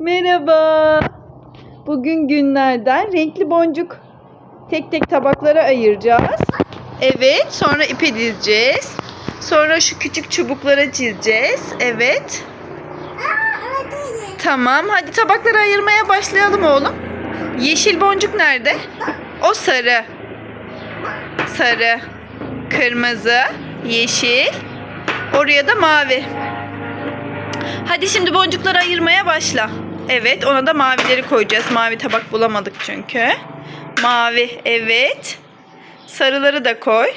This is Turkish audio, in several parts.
Merhaba. Bugün günlerden renkli boncuk tek tek tabaklara ayıracağız. Evet, sonra ipe dizeceğiz. Sonra şu küçük çubuklara çizeceğiz. Evet. Tamam, hadi tabakları ayırmaya başlayalım oğlum. Yeşil boncuk nerede? O sarı. Sarı, kırmızı, yeşil. Oraya da mavi. Hadi şimdi boncukları ayırmaya başla. Evet, ona da mavileri koyacağız. Mavi tabak bulamadık çünkü. Mavi, evet. Sarıları da koy.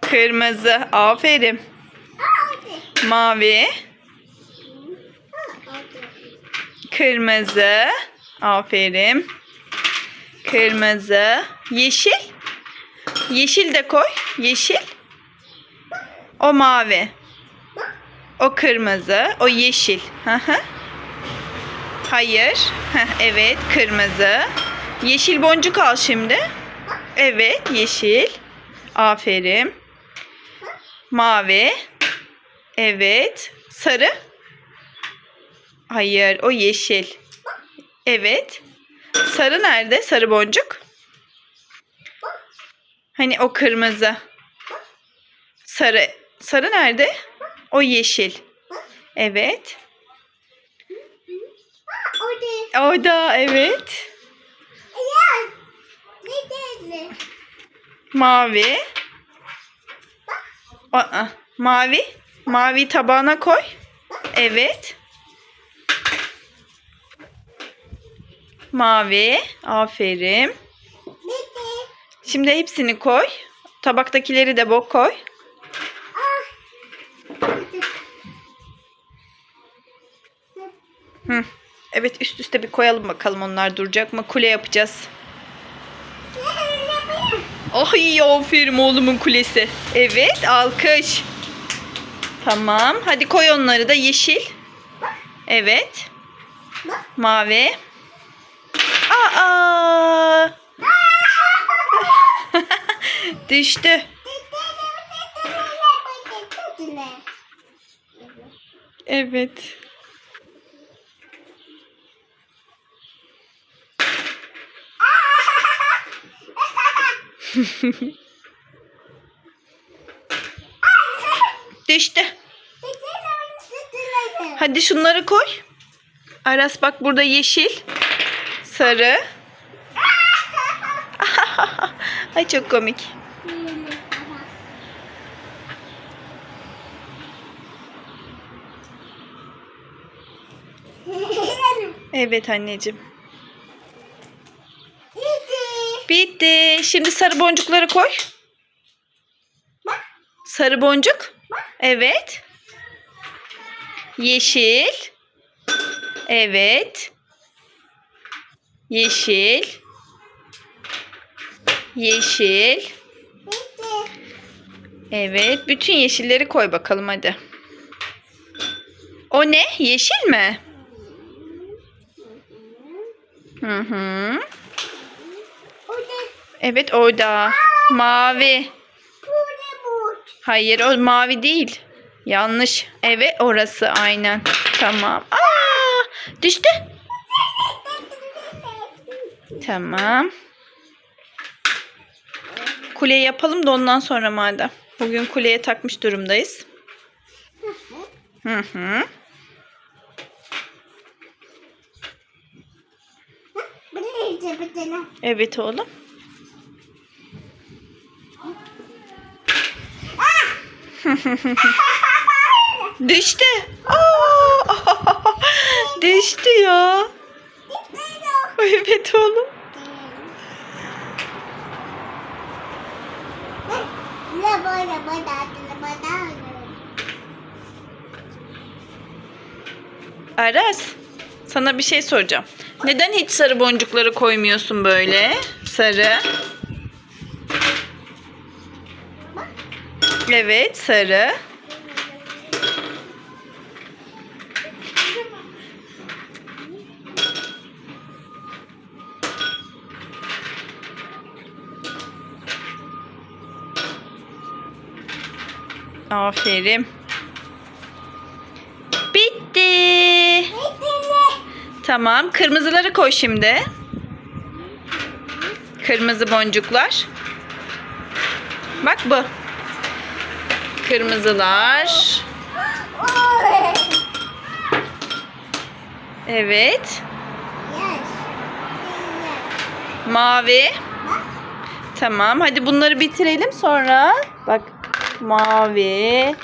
Kırmızı, aferin. Mavi, kırmızı, aferin. Kırmızı, yeşil. Yeşil de koy. Yeşil. O mavi. O kırmızı, o yeşil. Hı hı. Hayır. Evet, kırmızı. Yeşil boncuk al şimdi. Evet, yeşil. Aferin. Mavi. Evet. Sarı. Hayır, o yeşil. Evet. Sarı nerede? Sarı boncuk. Hani o kırmızı. Sarı. Sarı nerede? O yeşil. Evet. O da evet. Mavi. Aa, mavi. Mavi tabağına koy. Evet. Mavi. Aferin. Şimdi hepsini koy. Tabaktakileri de bok koy. Hı. Evet üst üste bir koyalım bakalım onlar duracak mı? Kule yapacağız. Ay aferin oğlumun kulesi. Evet alkış. Tamam. Hadi koy onları da yeşil. Evet. Mavi. Aa! Düştü. Evet. Düştü. Hadi şunları koy. Aras bak burada yeşil, sarı. Ay çok komik. Evet anneciğim. Bitti. Şimdi sarı boncukları koy. Sarı boncuk. Evet. Yeşil. Evet. Yeşil. Yeşil. Evet. Bütün yeşilleri koy bakalım hadi. O ne? Yeşil mi? Hı hı. Evet orada. Mavi. Hayır o mavi değil. Yanlış. Evet orası aynen. Tamam. Aa, düştü. Tamam. Kule yapalım da ondan sonra madem. Bugün kuleye takmış durumdayız. Hı hı. Evet oğlum. Düştü. Aa! Düştü ya. Evet oğlum. Aras, sana bir şey soracağım. Neden hiç sarı boncukları koymuyorsun böyle? Sarı. Evet, sarı. Aferin. Bitti. Tamam. Kırmızıları koy şimdi. Kırmızı boncuklar. Bak bu. Kırmızılar. Evet. Mavi. Tamam. Hadi bunları bitirelim sonra. Bak. Mavi.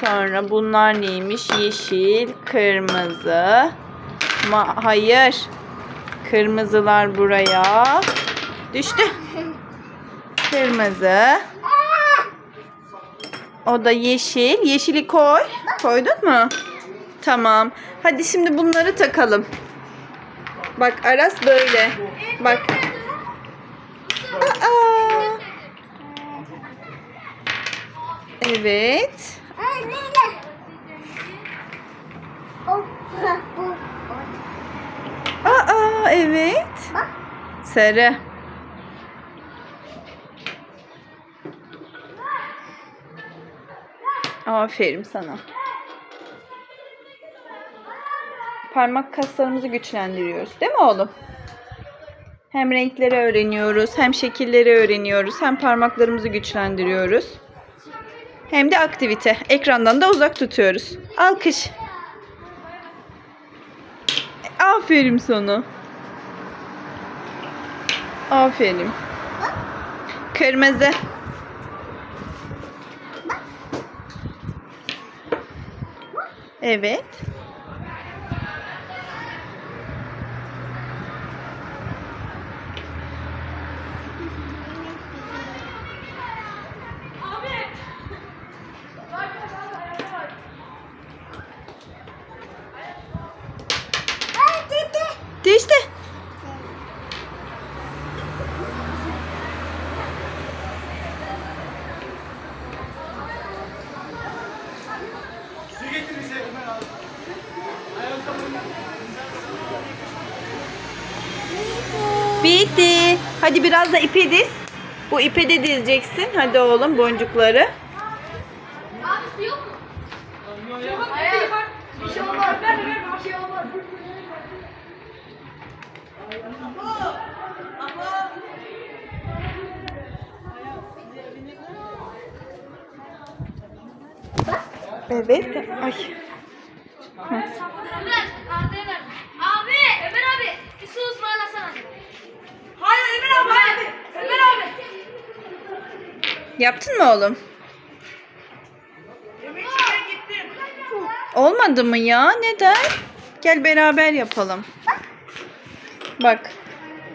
Sonra bunlar neymiş? Yeşil, kırmızı. Ma hayır. Kırmızılar buraya. Düştü. Kırmızı. O da yeşil. Yeşili koy. Koydun mu? Tamam. Hadi şimdi bunları takalım. Bak Aras böyle. Bak. Aa. Evet. Aa evet. Sarı. Aferin sana. Parmak kaslarımızı güçlendiriyoruz. Değil mi oğlum? Hem renkleri öğreniyoruz, hem şekilleri öğreniyoruz, hem parmaklarımızı güçlendiriyoruz. Hem de aktivite. Ekrandan da uzak tutuyoruz. Alkış. Aferin sana. Aferin. Kırmızı. Evet. Düştü. Bitti. Hadi biraz da ipi diz. Bu ipe de dizeceksin. Hadi oğlum boncukları. Abi su yok mu? Bir şey olmaz. Ver ver bir şey olmaz. Evet. Ay. Ver. Abiye ver. Abi. Ömer abi. Bir su ısmarlasana. Hayır Ömer abi. Hayır. Ömer abi. Yaptın mı oğlum? Olmadı mı ya? Neden? Gel beraber yapalım. Bak.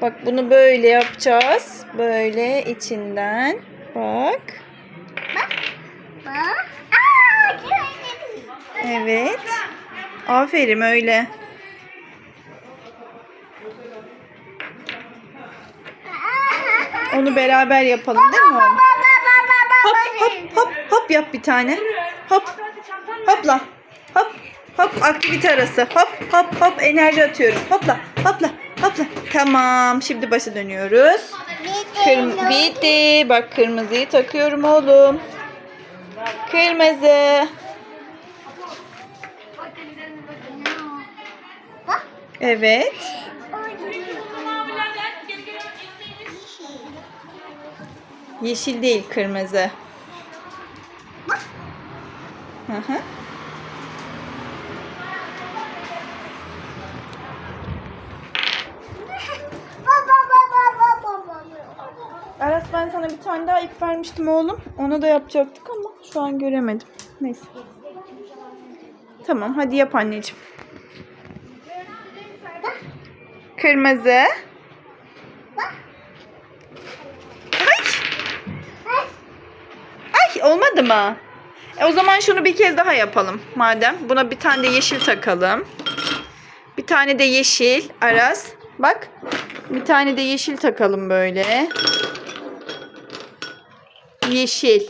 Bak bunu böyle yapacağız. Böyle içinden. Bak. Evet. Aferin öyle. Onu beraber yapalım değil mi? Hop hop hop hop yap bir tane. Hop. Hopla. Hop. Hop aktivite arası. Hop hop hop enerji atıyoruz. Hopla. Hopla. Hopla. Tamam. Şimdi başa dönüyoruz. Kırm bitti. Bak kırmızıyı takıyorum oğlum. Kırmızı. Evet. Yeşil değil kırmızı. Hı hı. Aras ben sana bir tane daha ip vermiştim oğlum. Onu da yapacaktık ama şu an göremedim. Neyse. Tamam hadi yap anneciğim. Kırmızı. Ay. Ay olmadı mı? E, o zaman şunu bir kez daha yapalım madem. Buna bir tane de yeşil takalım. Bir tane de yeşil. Aras. Bak. Bir tane de yeşil takalım böyle. Yeşil.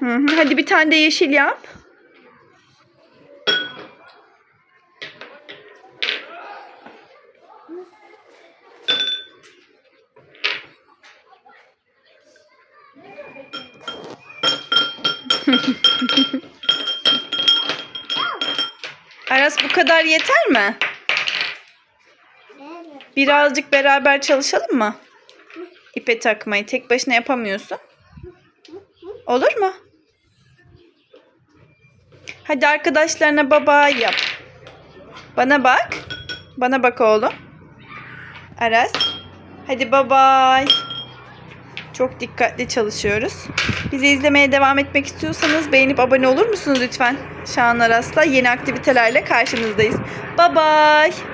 Hı hı. Hadi bir tane de yeşil yap. Aras bu kadar yeter mi? Birazcık beraber çalışalım mı? İpe takmayı tek başına yapamıyorsun. Olur mu? Hadi arkadaşlarına baba yap. Bana bak. Bana bak oğlum. Aras. Hadi bye Çok dikkatli çalışıyoruz. Bizi izlemeye devam etmek istiyorsanız beğenip abone olur musunuz lütfen? Şahan Aras'la yeni aktivitelerle karşınızdayız. Bye bye.